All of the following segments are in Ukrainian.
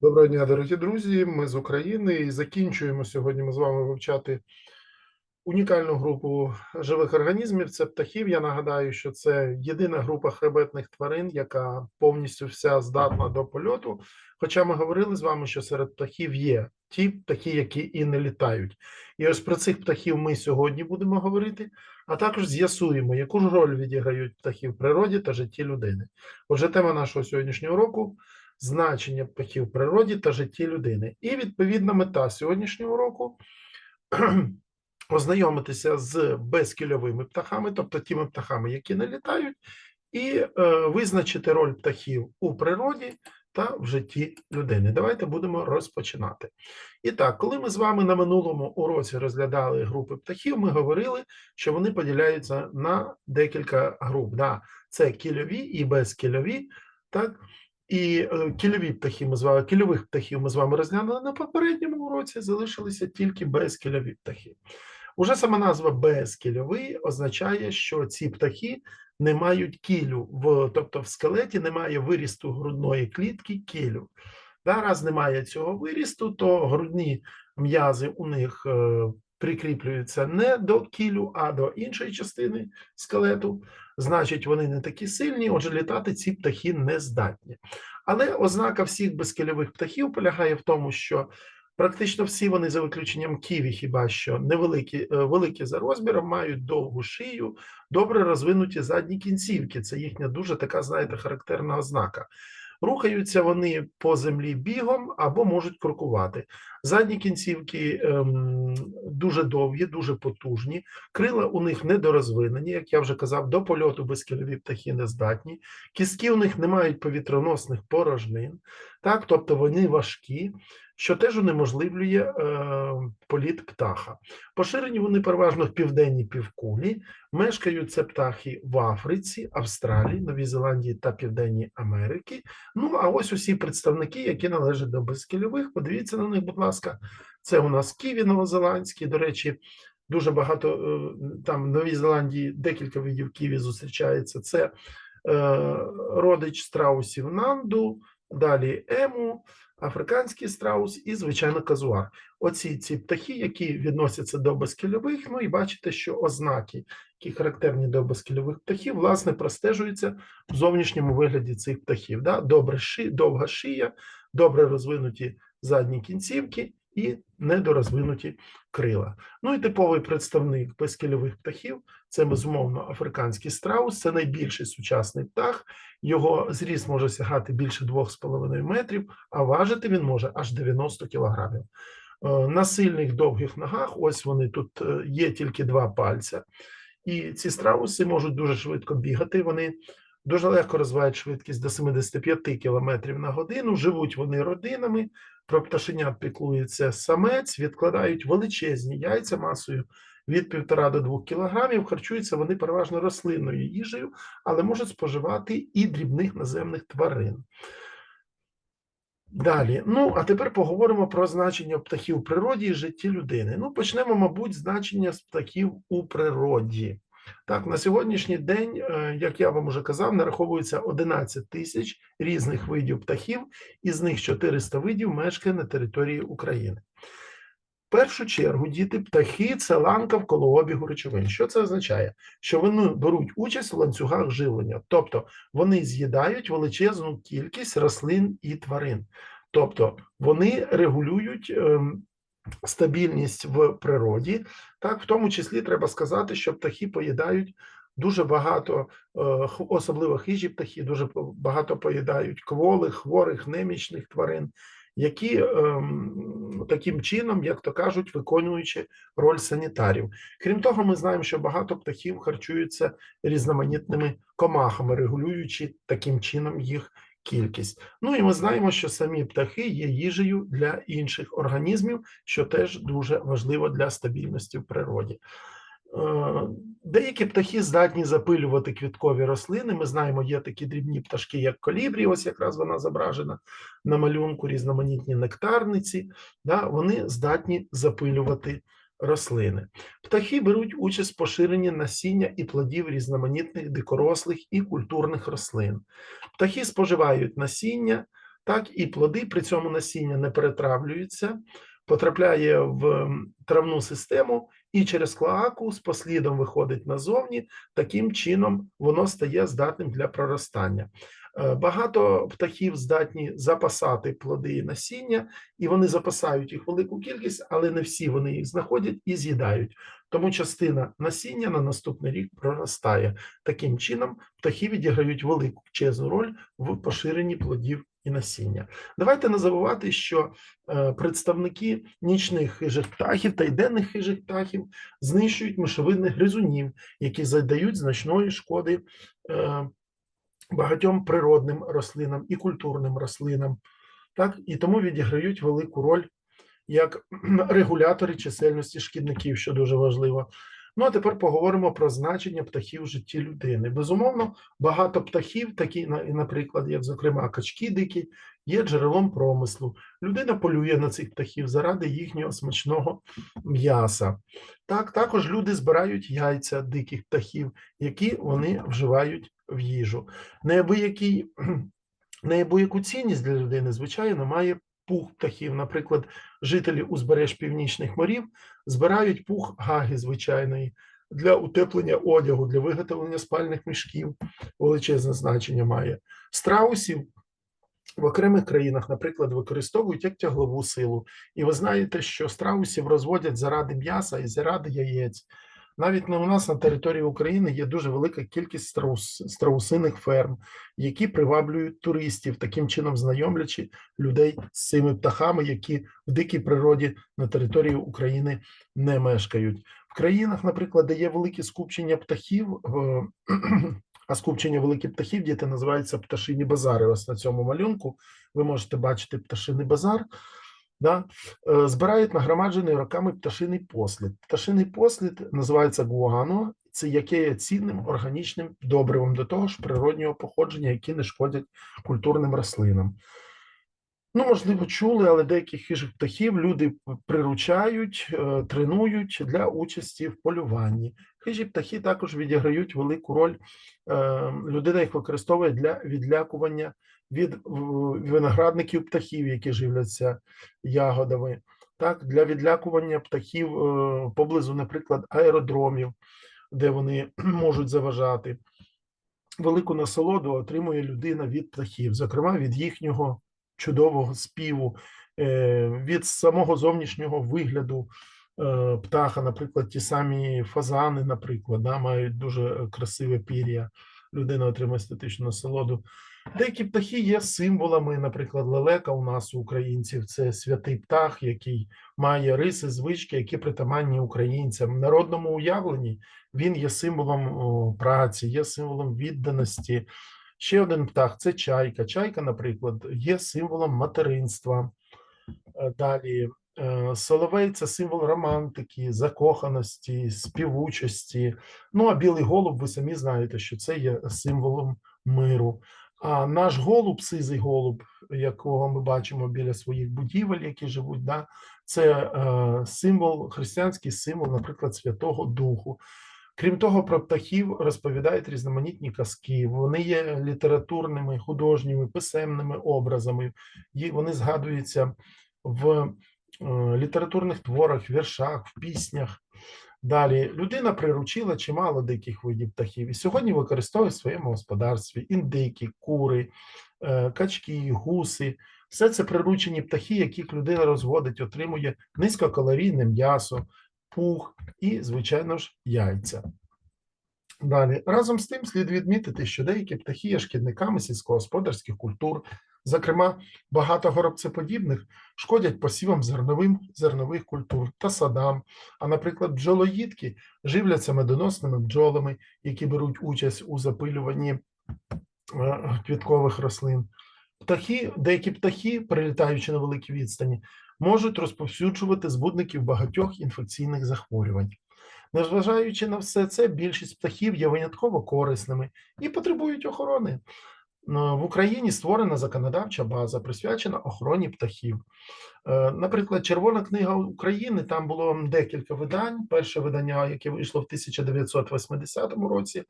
Доброго дня, дорогі друзі. Ми з України і закінчуємо сьогодні. Ми з вами вивчати унікальну групу живих організмів. Це птахів. Я нагадаю, що це єдина група хребетних тварин, яка повністю вся здатна до польоту. Хоча ми говорили з вами, що серед птахів є ті птахи, які і не літають. І ось про цих птахів ми сьогодні будемо говорити, а також з'ясуємо, яку ж роль відіграють птахи в природі та житті людини. Отже, тема нашого сьогоднішнього року значення птахів в природі та житті людини. І відповідна мета сьогоднішнього року ознайомитися з безкільовими птахами, тобто тими птахами, які не літають, і е, визначити роль птахів у природі та в житті людини. Давайте будемо розпочинати. І так, коли ми з вами на минулому уроці розглядали групи птахів, ми говорили, що вони поділяються на декілька груп. Да? Це кільові і безкільові. Так, і е, кільові птахи ми з вами, кільових птахів ми з вами розглянули на попередньому уроці, залишилися тільки безкільові птахи. Уже сама назва безкільовий означає, що ці птахи не мають кілю, в, тобто в скелеті немає вирісту грудної клітки кілю. Да, раз немає цього вирісту, то грудні м'язи у них е, прикріплюються не до кілю, а до іншої частини скелету. Значить, вони не такі сильні, отже, літати ці птахи не здатні. Але ознака всіх безкільових птахів полягає в тому, що практично всі вони, за виключенням ківі, хіба що невеликі, е, великі за розміром, мають довгу шию, добре розвинуті задні кінцівки. Це їхня дуже така, знаєте, характерна ознака. Рухаються вони по землі бігом або можуть крокувати. Задні кінцівки ем, дуже довгі, дуже потужні, крила у них недорозвинені, як я вже казав, до польоту безкільові птахи не здатні, кістки у них не мають повітроносних порожнин, так, тобто вони важкі, що теж унеможливлює е, політ птаха. Поширені вони переважно в південній півкулі, мешкають це птахи в Африці, Австралії, Новій Зеландії та Південній Америки. Ну, а ось усі представники, які належать до безкільових, подивіться на них, будь ласка, це у нас Ківі Новозеландський, до речі, дуже багато е, там в Новій Зеландії декілька видів Ківі зустрічається. Це е, родич страусів Нанду, далі Ему, африканський страус і, звичайно, казуар. Оці ці птахи, які відносяться до безкільових, ну і бачите, що ознаки, які характерні до безкільових птахів, власне, простежуються в зовнішньому вигляді цих птахів. Да? Добре ши, довга шия, добре розвинуті задні кінцівки і недорозвинуті крила. Ну і типовий представник безкільових птахів це безумовно африканський страус, це найбільший сучасний птах. Його зріст може сягати більше 2,5 метрів, а важити він може аж 90 кілограмів. Е, На сильних довгих ногах, ось вони тут е, є тільки два пальця, і ці страуси можуть дуже швидко бігати. Вони дуже легко розвивають швидкість до 75 км на годину. Живуть вони родинами, про пташенят піклується самець, відкладають величезні яйця масою від 1,5 до 2 кілограмів. Харчуються вони переважно рослинною їжею, але можуть споживати і дрібних наземних тварин. Далі, ну а тепер поговоримо про значення птахів у природі і житті людини. Ну, почнемо, мабуть, значення птахів у природі. Так, на сьогоднішній день, е, як я вам уже казав, нараховується 11 тисяч різних видів птахів, із них 400 видів мешкає на території України. В першу чергу діти птахи це ланка в колообігу речовин. Що це означає? Що вони беруть участь у ланцюгах живлення, тобто вони з'їдають величезну кількість рослин і тварин, тобто вони регулюють ем, стабільність в природі. Так, в тому числі треба сказати, що птахи поїдають дуже багато, е, особливо хижі птахи, дуже багато поїдають кволих, хворих, немічних тварин, які ем, таким чином, як то кажуть, виконуючи роль санітарів. Крім того, ми знаємо, що багато птахів харчуються різноманітними комахами, регулюючи таким чином їх кількість. Ну і ми знаємо, що самі птахи є їжею для інших організмів, що теж дуже важливо для стабільності в природі. Е, Деякі птахи здатні запилювати квіткові рослини. Ми знаємо, є такі дрібні пташки, як колібрі, ось якраз вона зображена на малюнку, різноманітні нектарниці. Да, вони здатні запилювати рослини. Птахи беруть участь в поширенні насіння і плодів різноманітних дикорослих і культурних рослин. Птахи споживають насіння так і плоди при цьому насіння не перетравлюються, потрапляє в травну систему і через клоаку з послідом виходить назовні. Таким чином воно стає здатним для проростання. Е, Багато птахів здатні запасати плоди і насіння, і вони запасають їх велику кількість, але не всі вони їх знаходять і з'їдають. Тому частина насіння на наступний рік проростає. Таким чином птахи відіграють велику величезну роль в поширенні плодів і насіння. Давайте не забувати, що е, представники нічних хижих птахів та й денних хижих птахів знищують мишовидних гризунів, які завдають значної шкоди е, багатьом природним рослинам і культурним рослинам, так і тому відіграють велику роль як регулятори чисельності шкідників, що дуже важливо. Ну а тепер поговоримо про значення птахів в житті людини. Безумовно, багато птахів, такі, на- наприклад, як зокрема качки дикі, є джерелом промислу. Людина полює на цих птахів заради їхнього смачного м'яса. Так, також люди збирають яйця диких птахів, які вони вживають в їжу. Неабиякий, неабияку цінність для людини, звичайно, має пух птахів. Наприклад, жителі узбереж північних морів збирають пух гаги звичайної для утеплення одягу, для виготовлення спальних мішків. Величезне значення має. Страусів в окремих країнах, наприклад, використовують як тяглову силу. І ви знаєте, що страусів розводять заради м'яса і заради яєць. Навіть на- у нас на території України є дуже велика кількість страус, страусиних ферм, які приваблюють туристів, таким чином знайомлячи людей з цими птахами, які в дикій природі на території України не мешкають. В країнах, наприклад, де є великі скупчення птахів, е, а скупчення великих птахів діти називаються пташині базари. Ось на цьому малюнку ви можете бачити пташиний базар. Да? Е, Збирають нагромаджений роками пташиний послід. Пташиний послід називається гуано, це яке є цінним органічним добривом до того ж природнього походження, які не шкодять культурним рослинам. Ну, можливо, чули, але деяких хижих птахів люди приручають, е, тренують для участі в полюванні. Хижі птахи також відіграють велику роль. е, Людина їх використовує для відлякування від виноградників птахів, які живляться ягодами, так, для відлякування птахів е, поблизу, наприклад, аеродромів, де вони можуть заважати. Велику насолоду отримує людина від птахів, зокрема від їхнього чудового співу, е, від самого зовнішнього вигляду е, птаха, наприклад, ті самі фазани, наприклад, да, мають дуже красиве пір'я. Людина отримує естетичну насолоду. Деякі птахи є символами, наприклад, лелека у нас у українців це святий птах, який має риси, звички, які притаманні українцям. В народному уявленні він є символом праці, є символом відданості. Ще один птах це чайка. Чайка, наприклад, є символом материнства. Е, Далі е, соловей це символ романтики, закоханості, співучості. Ну а білий голуб, ви самі знаєте, що це є символом миру. А наш голуб, сизий голуб, якого ми бачимо біля своїх будівель, які живуть, да, це е, символ, християнський символ, наприклад, Святого Духу. Крім того, про птахів розповідають різноманітні казки. Вони є літературними, художніми, писемними образами. Є- Вони згадуються в е, літературних творах, віршах, в піснях. Далі людина приручила чимало диких видів птахів і сьогодні використовує в своєму господарстві індики, кури, е, качки, гуси. Все це приручені птахи, яких людина розводить, отримує низькокалорійне м'ясо, пух і, звичайно ж, яйця. Далі, разом з тим, слід відмітити, що деякі птахи є шкідниками сільськогосподарських культур, зокрема, багато горобцеподібних шкодять посівам зерновим, зернових культур та садам. А, наприклад, бджолоїдки живляться медоносними бджолами, які беруть участь у запилюванні е, квіткових рослин. Птахи, деякі птахи, прилітаючи на великі відстані, можуть розповсюджувати збудників багатьох інфекційних захворювань. Незважаючи на все це, більшість птахів є винятково корисними і потребують охорони. Ну, В Україні створена законодавча база, присвячена охороні птахів. Е, Наприклад, Червона книга України там було декілька видань. Перше видання, яке вийшло в 1980 році,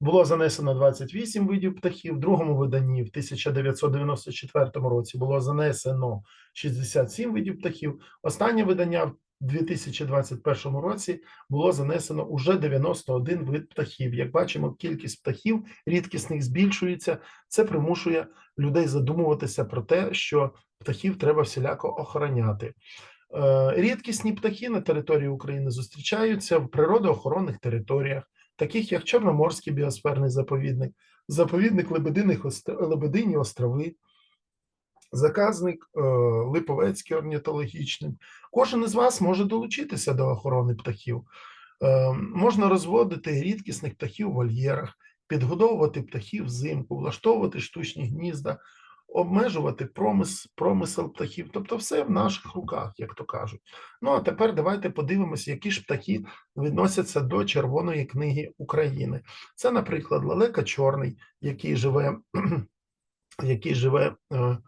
було занесено 28 видів птахів, в другому виданні в 1994 році було занесено 67 видів птахів. Останнє видання в 2021 році було занесено уже 91 вид птахів. Як бачимо, кількість птахів рідкісних збільшується. Це примушує людей задумуватися про те, що птахів треба всіляко охороняти. Е, Рідкісні птахи на території України зустрічаються в природоохоронних територіях, таких як Чорноморський біосферний заповідник, заповідник Лебединих Лебедині острови, заказник е, Липовецький орнітологічний. Кожен із вас може долучитися до охорони птахів. Е, Можна розводити рідкісних птахів в вольєрах, підгодовувати птахів взимку, влаштовувати штучні гнізда, обмежувати промис, промисел птахів. Тобто все в наших руках, як то кажуть. Ну а тепер давайте подивимося, які ж птахи відносяться до Червоної книги України. Це, наприклад, лелека чорний, який живе, який живе е,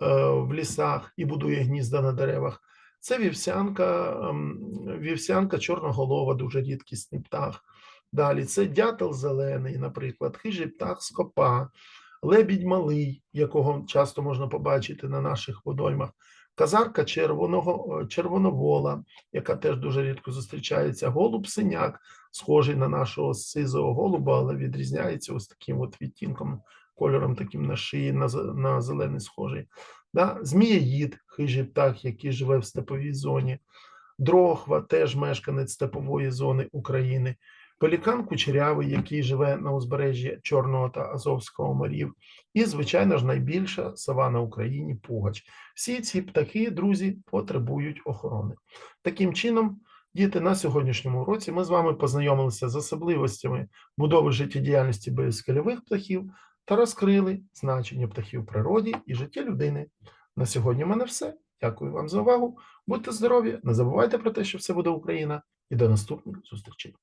в лісах і будує гнізда на деревах. Це вівсянка, ем, вівсянка чорноголова, дуже рідкісний птах. Далі це дятел зелений, наприклад, хижий птах скопа, лебідь малий, якого часто можна побачити на наших водоймах, казарка червоного, е, червоновола, яка теж дуже рідко зустрічається, голуб синяк, схожий на нашого сизого голуба, але відрізняється ось таким от відтінком, кольором таким на шиї, на, на зелений схожий. Да? Змієїд, хижий птах, який живе в степовій зоні, дрохва, теж мешканець степової зони України, пелікан кучерявий, який живе на узбережжі Чорного та Азовського морів, і, звичайно ж, найбільша сова на Україні пугач. Всі ці птахи, друзі, потребують охорони. Таким чином, діти, на сьогоднішньому уроці ми з вами познайомилися з особливостями будови життєдіяльності безскельових птахів та розкрили значення птахів в природі і житті людини. На сьогодні в мене все. Дякую вам за увагу. Будьте здорові, не забувайте про те, що все буде Україна, і до наступних зустрічей.